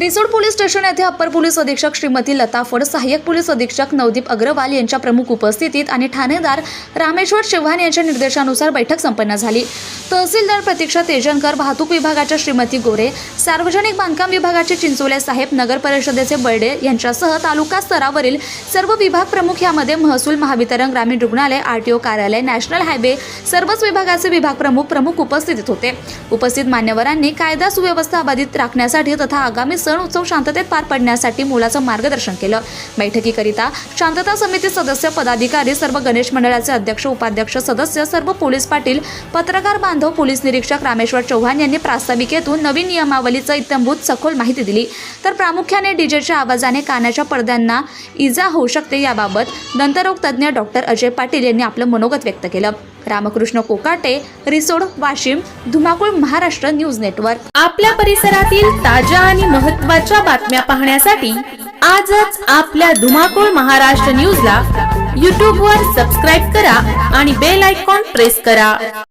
Risod police station येथे upper police अधीक्षक श्रीमती लता फड सहाय्यक पोलीस अधीक्षक नवदीप अग्रवाल यांच्या प्रमुख उपस्थितीत आणि ठाणेदार रामेश्वर चव्हाण यांच्या निर्देशानुसार बैठक संपन्न झाली. तहसीलदार प्रतीक्षा तेजनकर वाहतूक विभागाच्या श्रीमती गोरे सार्वजनिक बांधकाम विभागाचे चिंचोले साहेब नगर परिषदेचे बर्डे यांच्यासह तालुका स्तरावरील सर्व विभाग प्रमुख यामध्ये महसूल महावितरण ग्रामीण रुग्णालय आरटीओ कार्यालय नॅशनल हायवे सर्वच विभागाचे विभाग प्रमुख प्रमुख उपस्थित होते. उपस्थित मान्यवरांनी कायदा सुव्यवस्था अबाधित राखण्यासाठी तथा आगामी सण उत्सव शांततेत पार पडण्यासाठी मुलाचं मार्गदर्शन केलं. बैठकीकरिता शांतता समिती सदस्य पदाधिकारी सर्व गणेश मंडळाचे अध्यक्ष उपाध्यक्ष सदस्य सर्व पोलीस पाटील पत्रकार बांधव पोलीस निरीक्षक रामेश्वर चव्हाण यांनी प्रास्ताविकेतून नवीन नियमावलीचं इत्यंभूत सखोल माहिती दिली. तर प्रामुख्याने डीजेच्या आवाजाने कानाच्या पडद्यांना इजा होऊ शकते याबाबत दंतरोग तज्ज्ञ डॉक्टर अजय पाटील यांनी आपलं मनोगत व्यक्त केलं. रामकृष्ण कोकाटे रिसोड वाशिम धुमाकूळ महाराष्ट्र न्यूज नेटवर्क. आपल्या परिसरातील ताज्या आणि महत्त्वाच्या बातम्या पाहण्यासाठी आजच आपल्या धुमाकूळ महाराष्ट्र न्यूजला यूट्यूबवर सबस्क्राईब करा आणि बेल आयकॉन प्रेस करा.